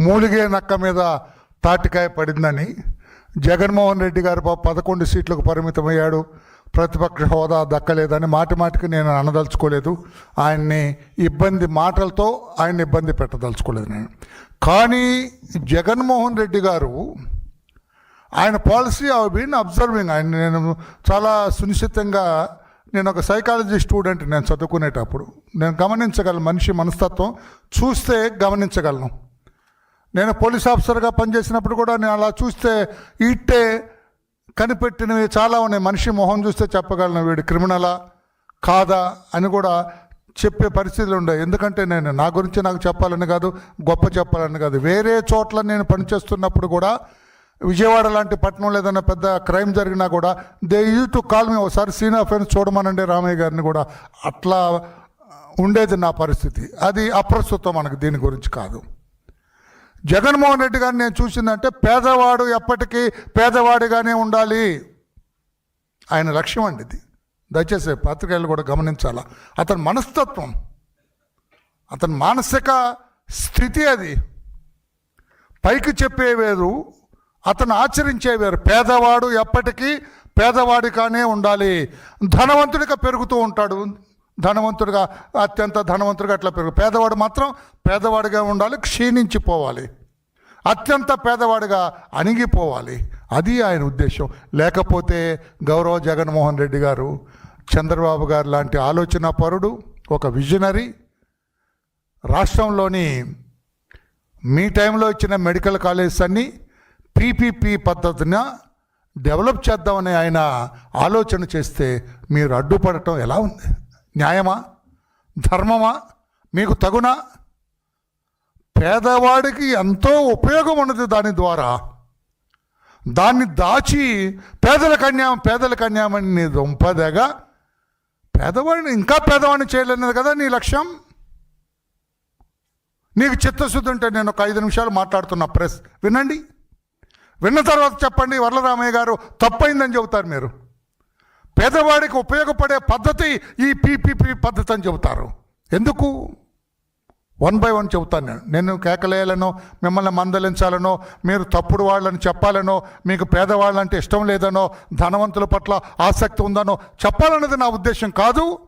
మూలిగే నక్క మీద తాటికాయ పడిందని జగన్మోహన్ రెడ్డి గారు పదకొండు సీట్లకు పరిమితమయ్యాడు. ప్రతిపక్ష హోదా దక్కలేదని మాటి మాటికి నేను అనదలుచుకోలేదు. ఆయన్ని ఇబ్బంది మాటలతో ఆయన్ని ఇబ్బంది పెట్టదలుచుకోలేదు నేను. కానీ జగన్మోహన్ రెడ్డి గారు ఆయన పాలసీ ఐ బీన్ అబ్జర్వింగ్. ఆయన నేను చాలా సునిశ్చితంగా నేను ఒక సైకాలజీ స్టూడెంట్ నేను చదువుకునేటప్పుడు. నేను గమనించగలను మనిషి మనస్తత్వం. చూస్తే గమనించగలను. నేను పోలీస్ ఆఫీసర్గా పనిచేసినప్పుడు కూడా నేను అలా చూస్తే ఇట్టే కనిపెట్టినవి చాలా ఉన్నాయి. మనిషి మొహం చూస్తే చెప్పగలను వీడు క్రిమినలా కాదా అని కూడా చెప్పే పరిస్థితులు ఉండే ఎందుకంటే నేను నా గురించి నాకు చెప్పాలని కాదు గొప్ప చెప్పాలని కాదు. వేరే చోట్ల నేను పనిచేస్తున్నప్పుడు కూడా విజయవాడ లాంటి పట్టణంలో ఏదైనా పెద్ద క్రైమ్ జరిగినా కూడా they you to call me ఒకసారి సీనియర్ ఫ్రెండ్స్ చూడమనండి రామయ్య గారిని కూడా. అట్లా ఉండేది నా పరిస్థితి. అది అప్రస్తుతం మనకు దీని గురించి కాదు. జగన్మోహన్ రెడ్డి గారిని నేను చూసిందంటే పేదవాడు ఎప్పటికీ పేదవాడిగానే ఉండాలి. ఆయన లక్ష్యం అండి ఇది. దయచేసి పత్రికలు కూడా గమనించాలా. అతని మనస్తత్వం అతని మానసిక స్థితి అది. పైకి చెప్పే వేరు అతను ఆచరించే వేరు. పేదవాడు ఎప్పటికీ పేదవాడిగానే ఉండాలి. ధనవంతుడిగా పెరుగుతూ ఉంటాడు. ధనవంతుడిగా అత్యంత ధనవంతుడిగా అట్లా పెరుగు. పేదవాడు మాత్రం పేదవాడిగా ఉండాలి క్షీణించిపోవాలి. అత్యంత పేదవాడిగా అణిగిపోవాలి. అది ఆయన ఉద్దేశం. లేకపోతే గౌరవ జగన్మోహన్ రెడ్డి గారు చంద్రబాబు గారు లాంటి ఆలోచన పరుడు ఒక విజనరీ రాష్ట్రంలోని మీ టైంలో ఇచ్చిన మెడికల్ కాలేజెస్ అన్నీ పీపీపీ పద్ధతిన డెవలప్ చేద్దామని ఆయన ఆలోచన చేస్తే మీరు అడ్డుపడటం ఎలా ఉంది? న్యాయమా? ధర్మమా? మీకు తగునా? పేదవాడికి ఎంతో ఉపయోగం ఉన్నది దాని ద్వారా. దాన్ని దాచి పేదల కన్యాం పేదల కన్యామని నీ దొంపదగా పేదవాడిని ఇంకా పేదవాడిని చేయలేనిది కదా నీ లక్ష్యం? నీకు చిత్తశుద్ధి ఉంటే నేను ఒక ఐదు నిమిషాలు మాట్లాడుతున్నా. ప్రెస్ వినండి. విన్న తర్వాత చెప్పండి. వరలరామయ్య గారు తప్పైందని చెబుతారు మీరు. పేదవాడికి ఉపయోగపడే పద్ధతి ఈ పీపీపీ పద్ధతి అని చెబుతారు. ఎందుకు? వన్ బై వన్ చెబుతాను నేను. నేను కేకలేయాలనో మిమ్మల్ని మందలించాలనో మీరు తప్పుడు వాళ్ళని చెప్పాలనో మీకు పేదవాళ్ళంటే ఇష్టం లేదనో ధనవంతుల పట్ల ఆసక్తి ఉందనో చెప్పాలన్నది నా ఉద్దేశం కాదు.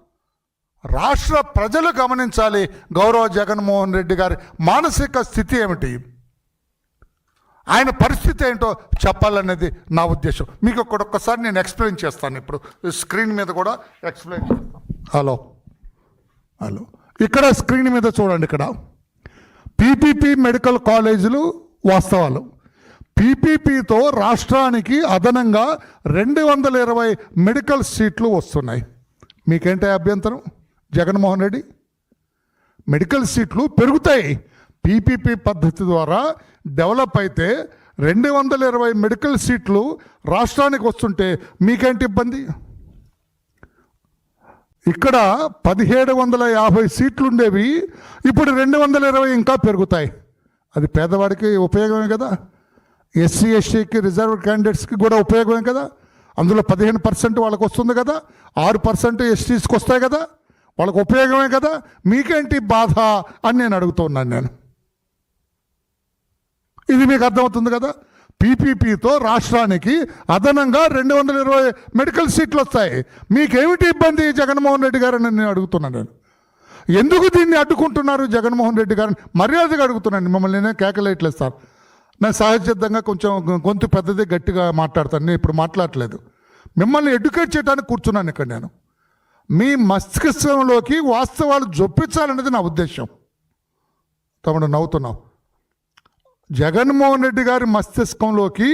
రాష్ట్ర ప్రజలు గమనించాలి గౌరవ జగన్మోహన్ రెడ్డి గారి మానసిక స్థితి ఏమిటి? ఆయన పరిస్థితి ఏంటో చెప్పాలనేది నా ఉద్దేశం. మీకు ఒకటి నేను ఎక్స్ప్లెయిన్ చేస్తాను ఇప్పుడు. స్క్రీన్ మీద కూడా ఎక్స్ప్లెయిన్ చేస్తాను. హలో. హలో. ఇక్కడ స్క్రీన్ మీద చూడండి ఇక్కడ. పీపీపీ మెడికల్ కాలేజీలు వాస్తవాలు. పీపీపీతో రాష్ట్రానికి అదనంగా రెండు వందల ఇరవై మెడికల్ సీట్లు వస్తున్నాయి. మీకేంటి అభ్యంతరం? జగన్మోహన్ రెడ్డి? మెడికల్ సీట్లు పెరుగుతాయి. పీపీపీ పద్ధతి ద్వారా డెవలప్ అయితే రెండు వందల ఇరవై మెడికల్ సీట్లు రాష్ట్రానికి వస్తుంటే మీకేంటి ఇబ్బంది? ఇక్కడ పదిహేడు వందల యాభై సీట్లు ఉండేవి ఇప్పుడు రెండు వందల ఇరవై ఇంకా పెరుగుతాయి. అది పేదవాడికి ఉపయోగమే కదా. ఎస్సీ ఎస్సీకి రిజర్వ్ క్యాండిడేట్స్కి కూడా ఉపయోగమే కదా. అందులో పదిహేను పర్సెంట్ వాళ్ళకి వస్తుంది కదా. ఆరు పర్సెంట్ ఎస్టీస్కి వస్తాయి కదా. వాళ్ళకి ఉపయోగమే కదా. మీకేంటి బాధ అని నేను అడుగుతున్నాను నేను. ఇది మీకు అర్థమవుతుంది కదా? పీపీపీతో రాష్ట్రానికి అదనంగా రెండు వందల ఇరవై మెడికల్ సీట్లు వస్తాయి. మీకేమిటి ఇబ్బంది జగన్మోహన్ రెడ్డి గారని నేను అడుగుతున్నాను నేను? ఎందుకు దీన్ని అడ్డుకుంటున్నారు జగన్మోహన్ రెడ్డి గారిని మర్యాదగా అడుగుతున్నాను మిమ్మల్ని నేనే కేకలేయట్లేదు సార్. నేను సహజసిద్ధంగా కొంచెం గొంతు పెద్దది గట్టిగా మాట్లాడతాను. నేను ఇప్పుడు మాట్లాడట్లేదు. మిమ్మల్ని ఎడ్యుకేట్ చేయడానికి కూర్చున్నాను ఇక్కడ నేను. మీ మస్తిష్కంలోకి వాస్తవాలు జొప్పించాలనేది నా ఉద్దేశం. తమడు నవ్వుతున్నావు. జగన్మోహన్ రెడ్డి గారి మస్తిష్కంలోకి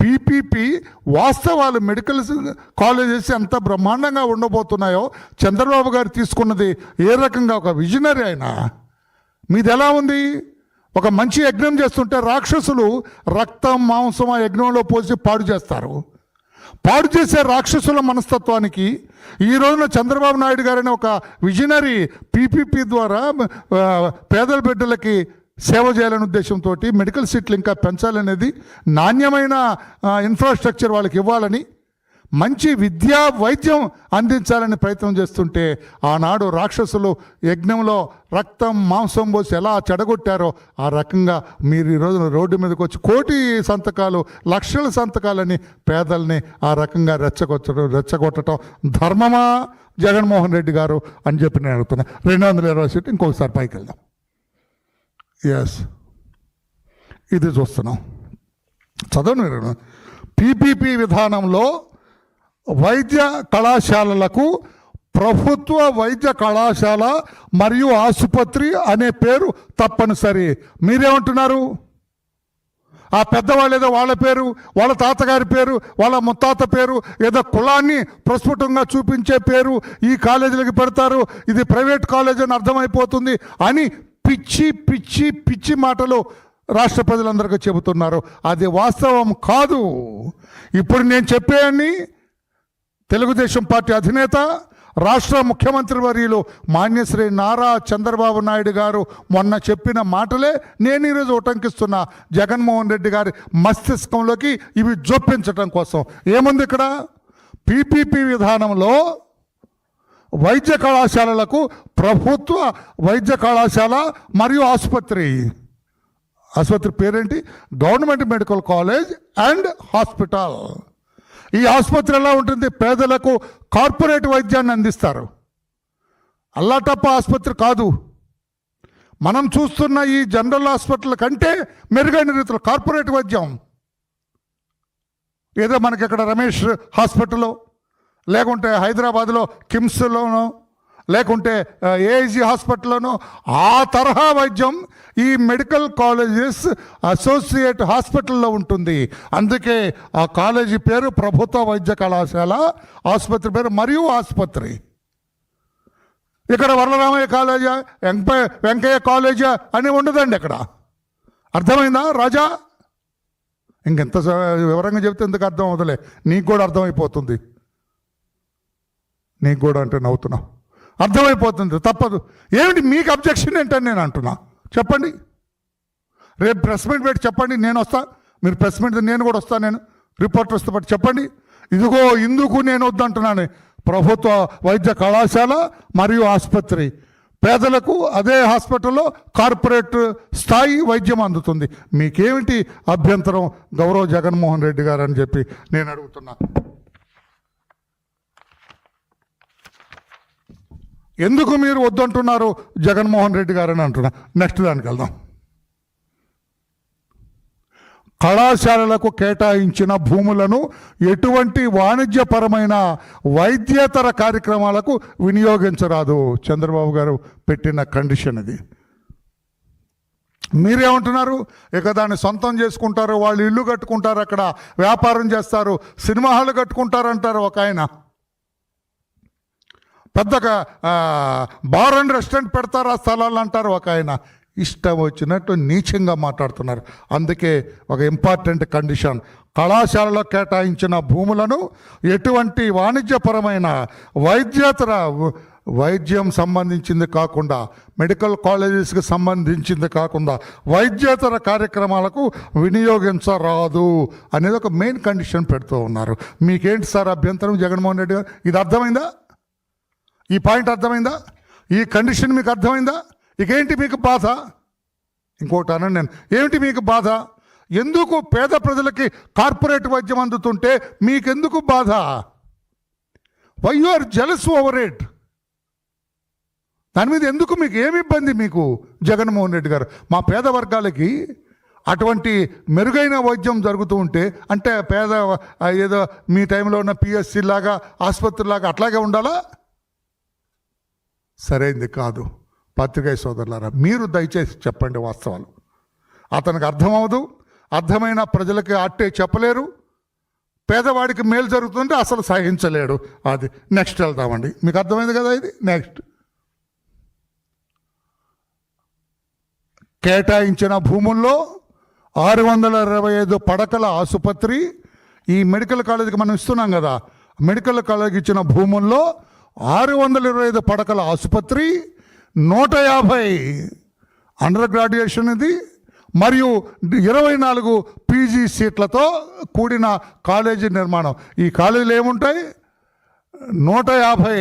పీపీపీ వాస్తవాలు మెడికల్ కాలేజెస్ ఎంత బ్రహ్మాండంగా ఉండబోతున్నాయో చంద్రబాబు గారు తీసుకున్నది ఏ రకంగా ఒక విజనరీ ఆయన మీది ఎలా ఉంది? ఒక మంచి యజ్ఞం చేస్తుంటే రాక్షసులు రక్తం మాంసం ఆ యజ్ఞంలో పోసి పాడు చేస్తారు. పాడు చేసే రాక్షసుల మనస్తత్వానికి ఈ రోజున చంద్రబాబు నాయుడు గారని ఒక విజనరీ పీపీపీ ద్వారా పేదల బిడ్డలకి సేవ చేయాలనే ఉద్దేశంతో మెడికల్ సీట్లు ఇంకా పెంచాలనేది నాణ్యమైన ఇన్ఫ్రాస్ట్రక్చర్ వాళ్ళకి ఇవ్వాలని మంచి విద్యా వైద్యం అందించాలని ప్రయత్నం చేస్తుంటే ఆనాడు రాక్షసులు యజ్ఞంలో రక్తం మాంసం పోసి ఎలా చెడగొట్టారో ఆ రకంగా మీరు ఈరోజు రోడ్డు మీదకి వచ్చి కోటి సంతకాలు లక్షల సంతకాలని పేదల్ని ఆ రకంగా రెచ్చగొట్టడం రెచ్చగొట్టడం ధర్మమా? జగన్మోహన్ రెడ్డి గారు అని చెప్పి నేను అడుగుతున్నా. రెండు వందల ఇరవై సీట్లు ఇంకొకసారి పైకి వెళ్దాం. ఎస్ ఇది చూస్తున్నాం. చదవను మీరు. పీపీపీ విధానంలో వైద్య కళాశాలలకు ప్రభుత్వ వైద్య కళాశాల మరియు ఆసుపత్రి అనే పేరు తప్పనిసరి. మీరేమంటున్నారు? ఆ పెద్దవాళ్ళు ఏదో వాళ్ళ పేరు వాళ్ళ తాతగారి పేరు వాళ్ళ ముత్తాత పేరు ఏదో కులాన్ని ప్రస్ఫుటంగా చూపించే పేరు ఈ కాలేజీలకు పెడతారు. ఇది ప్రైవేట్ కాలేజ్ అని అర్థమైపోతుంది అని పిచ్చి పిచ్చి పిచ్చి మాటలు రాష్ట్ర ప్రజలందరికీ చెబుతున్నారు. అది వాస్తవం కాదు. ఇప్పుడు నేను చెప్పేయన్ని తెలుగుదేశం పార్టీ అధినేత రాష్ట్ర ముఖ్యమంత్రి వర్యులు మాన్యశ్రీ నారా చంద్రబాబు నాయుడు గారు మొన్న చెప్పిన మాటలే నేను ఈరోజు ఉటంకిస్తున్న. జగన్మోహన్ రెడ్డి గారి మస్తిష్కంలోకి ఇవి జొప్పించటం కోసం. ఏముంది ఇక్కడ? పీపీపీ విధానంలో వైద్య కళాశాలలకు ప్రభుత్వ వైద్య కళాశాల మరియు ఆసుపత్రి. ఆసుపత్రి పేరేంటి? Government medical college and hospital. ఈ ఆసుపత్రి ఎలా ఉంటుంది? పేదలకు కార్పొరేట్ వైద్యాన్ని అందిస్తారు. అల్లాటప్ప ఆసుపత్రి కాదు. మనం చూస్తున్న ఈ జనరల్ హాస్పిటల్ కంటే మెరుగైన రీతిలో కార్పొరేట్ వైద్యం. ఏదో మనకి ఇక్కడ రమేష్ హాస్పిటల్లో లేకుంటే హైదరాబాద్లో కిమ్స్లోనో లేకుంటే ఏఐజీ హాస్పిటల్లోనో ఆ తరహా వైద్యం ఈ మెడికల్ కాలేజెస్ అసోసియేట్ హాస్పిటల్లో ఉంటుంది. అందుకే ఆ కాలేజీ పేరు ప్రభుత్వ వైద్య కళాశాల ఆసుపత్రి పేరు మరియు ఆసుపత్రి. ఇక్కడ వరలరామయ్య కాలేజా వెంక వెంకయ్య కాలేజా అని ఉండదండి ఇక్కడ. అర్థమైందా రాజా? ఇంకెంత స- వివరంగా చెబితే ఎందుకు అర్థం అవుతలే నీకు కూడా అర్థమైపోతుంది. నీకు కూడా అంటే నవ్వుతున్నావు. అర్థమైపోతుంది తప్పదు. ఏమిటి మీకు అబ్జెక్షన్ ఏంటని నేను అంటున్నా? చెప్పండి. రేపు ప్రెస్ మీట్ పెట్టి చెప్పండి నేను వస్తా. మీరు ప్రెస్ మీట్ నేను కూడా వస్తాను నేను రిపోర్ట్ రిపోర్టర్స్తో పాటు చెప్పండి. ఇదిగో ఇందుకు నేను వద్దంటున్నాను. ప్రభుత్వ వైద్య కళాశాల మరియు ఆసుపత్రి. పేదలకు అదే హాస్పిటల్లో కార్పొరేట్ స్థాయి వైద్యం అందుతుంది. మీకేమిటి అభ్యంతరం గౌరవ జగన్మోహన్ రెడ్డి గారు అని చెప్పి నేను అడుగుతున్నాను ఎందుకు మీరు వద్దంటున్నారు? జగన్మోహన్ రెడ్డి గారు అని అంటున్నా. నెక్స్ట్ దానికి వెళ్దాం. కళాశాలలకు కేటాయించిన భూములను ఎటువంటి వాణిజ్యపరమైన వైద్యేతర కార్యక్రమాలకు వినియోగించరాదు. చంద్రబాబు గారు పెట్టిన కండిషన్ ఇది. మీరేమంటున్నారు? ఇక దాన్ని సొంతం చేసుకుంటారు వాళ్ళు ఇల్లు కట్టుకుంటారు అక్కడ వ్యాపారం చేస్తారు సినిమా హాల్ కట్టుకుంటారంటారు ఒక ఆయన. పెద్దగా బార్ అండ్ రెస్టారెంట్ పెడతారు ఆ స్థలాలు అంటారు. ఒక ఆయన ఇష్టం వచ్చినట్టు నీచంగా మాట్లాడుతున్నారు. అందుకే ఒక ఇంపార్టెంట్ కండిషన్. కళాశాలలో కేటాయించిన భూములను ఎటువంటి వాణిజ్యపరమైన వైద్యేతర వైద్యం సంబంధించింది కాకుండా మెడికల్ కాలేజెస్కి సంబంధించింది కాకుండా వైద్యేతర కార్యక్రమాలకు వినియోగించరాదు అనేది ఒక మెయిన్ కండిషన్ పెడుతూ ఉన్నారు. మీకేంటి సార్ అభ్యంతరం జగన్మోహన్ రెడ్డి గారు? ఇది అర్థమైందా? ఈ పాయింట్ అర్థమైందా? ఈ కండిషన్ మీకు అర్థమైందా? ఇకేంటి మీకు బాధ? ఇంకోటి అనండి నేను. ఏమిటి మీకు బాధ? ఎందుకు పేద ప్రజలకి కార్పొరేట్ వైద్యం అందుతుంటే మీకెందుకు బాధ? Why you are jealous over it దాని మీద ఎందుకు మీకు ఏమి ఇబ్బంది మీకు జగన్మోహన్ రెడ్డి గారు? మా పేద వర్గాలకి అటువంటి మెరుగైన వైద్యం జరుగుతూ ఉంటే అంటే పేద ఏదో మీ టైంలో ఉన్న పిఎస్సి లాగా ఆసుపత్రి లాగా అట్లాగే ఉండాలా? సరైంది కాదు. పత్రికా సోదరులారా మీరు దయచేసి చెప్పండి వాస్తవాలు. అతనికి అర్థమవదు అర్థమైన ప్రజలకి అట్టే చెప్పలేరు పేదవాడికి మేలు జరుగుతుంటే అసలు సహించలేడు. అది నెక్స్ట్ వెళ్దామండి. మీకు అర్థమైంది కదా ఇది? నెక్స్ట్. కేటాయించిన భూముల్లో ఆరు వందల ఇరవై ఐదు పడకల ఆసుపత్రి ఈ మెడికల్ కాలేజీకి మనం ఇస్తున్నాం కదా. మెడికల్ కాలేజీకి ఇచ్చిన భూముల్లో ఆరు వందల ఇరవై ఐదు పడకల ఆసుపత్రి నూట యాభై అండర్ గ్రాడ్యుయేషన్ ఇది మరియు ఇరవై నాలుగు పీజీ సీట్లతో కూడిన కాలేజీ నిర్మాణం. ఈ కాలేజీలు ఏముంటాయి? నూట యాభై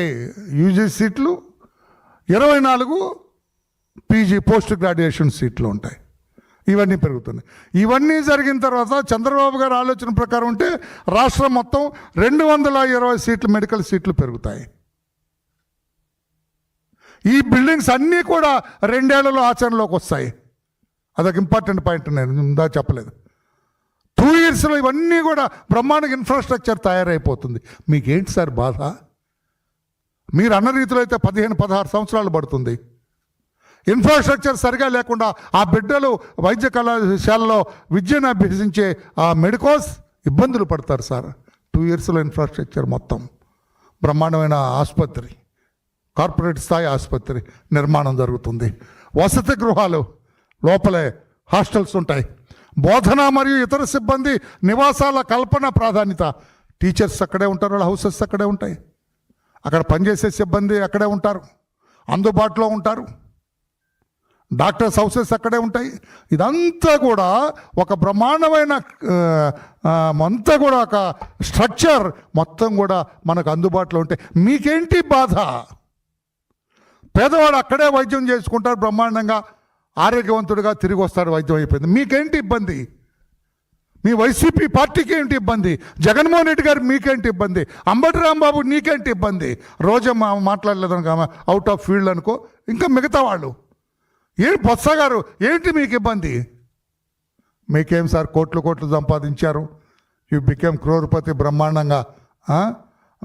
యూజీ సీట్లు ఇరవై నాలుగు పీజీ పోస్ట్ గ్రాడ్యుయేషన్ సీట్లు ఉంటాయి. ఇవన్నీ పెరుగుతున్నాయి. ఇవన్నీ జరిగిన తర్వాత చంద్రబాబు గారి ఆలోచన ప్రకారం ఉంటే రాష్ట్రం మొత్తం రెండు వందల ఇరవై సీట్లు మెడికల్ సీట్లు పెరుగుతాయి. ఈ బిల్డింగ్స్ అన్నీ కూడా రెండేళ్ళలో ఆచరణలోకి వస్తాయి. అదొక ఇంపార్టెంట్ పాయింట్ నేను ఇందా చెప్పలేదు. టూ ఇయర్స్లో ఇవన్నీ కూడా బ్రహ్మాండ ఇన్ఫ్రాస్ట్రక్చర్ తయారైపోతుంది. మీకేంటి సార్ బాధ? మీరు అన్న రీతిలో అయితే పదిహేను పదహారు సంవత్సరాలు పడుతుంది. ఇన్ఫ్రాస్ట్రక్చర్ సరిగా లేకుండా ఆ బిడ్డలు వైద్య కళాశాలలో విద్యను అభ్యసించే ఆ మెడికోస్ ఇబ్బందులు పడతారు సార్. టూ ఇయర్స్లో ఇన్ఫ్రాస్ట్రక్చర్ మొత్తం బ్రహ్మాండమైన ఆసుపత్రి. కార్పొరేట్ స్థాయి ఆసుపత్రి నిర్మాణం జరుగుతుంది. వసతి గృహాలు లోపలే హాస్టల్స్ ఉంటాయి. బోధన మరియు ఇతర సిబ్బంది నివాసాల కల్పన ప్రాధాన్యత. టీచర్స్ అక్కడే ఉంటారు వాళ్ళ హౌసెస్ అక్కడే ఉంటాయి. అక్కడ పనిచేసే సిబ్బంది అక్కడే ఉంటారు అందుబాటులో ఉంటారు. డాక్టర్స్ హౌసెస్ అక్కడే ఉంటాయి. ఇదంతా కూడా ఒక బ్రహ్మాండమైన అంతా కూడా ఒక స్ట్రక్చర్ మొత్తం కూడా మనకు అందుబాటులో ఉంటాయి. మీకేంటి బాధ? పేదవాడు అక్కడే వైద్యం చేసుకుంటారు బ్రహ్మాండంగా ఆరోగ్యవంతుడిగా తిరిగి వస్తాడు వైద్యం అయిపోయింది. మీకేంటి ఇబ్బంది? మీ వైసీపీ పార్టీకి ఏంటి ఇబ్బంది? జగన్మోహన్ రెడ్డి గారు మీకేంటి ఇబ్బంది? అంబటి రాంబాబు నీకేంటి ఇబ్బంది? రోజమ్మ మా మాట్లాడలేదని అవుట్ ఆఫ్ ఫీల్డ్ అనుకో ఇంకా మిగతా వాళ్ళు. ఏంటి బొత్స గారు ఏంటి మీకు ఇబ్బంది? మీకేం సార్ కోట్లు కోట్లు సంపాదించారు? యూ బికేమ్ క్రోర్పతి బ్రహ్మాండంగా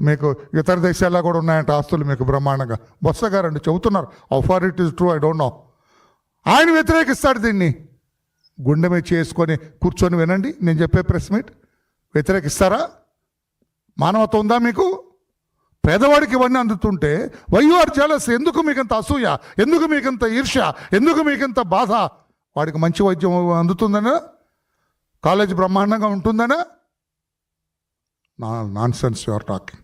మీకు ఇతర దేశాల్లో కూడా ఉన్నాయంట ఆస్తులు మీకు బ్రహ్మాండంగా. బొత్స గారు చెబుతున్నారు. Offer it is true I don't know ఆయన వ్యతిరేకిస్తాడు దీన్ని. గుండె మీద చేసుకొని కూర్చొని వినండి. నేను చెప్పే ప్రెస్ మీట్ వ్యతిరేకిస్తారా? మానవత ఉందా మీకు? పేదవాడికి ఇవన్నీ అందుతుంటే వైఆర్ జలస్ ఎందుకు మీకంత అసూయ? ఎందుకు మీకంత ఈర్ష్య? ఎందుకు మీకంత బాధ? వాడికి మంచి వైద్యం అందుతుందనా? కాలేజ్ బ్రహ్మాండంగా ఉంటుందనా? నా నాన్ సెన్స్ యువర్ టాకింగ్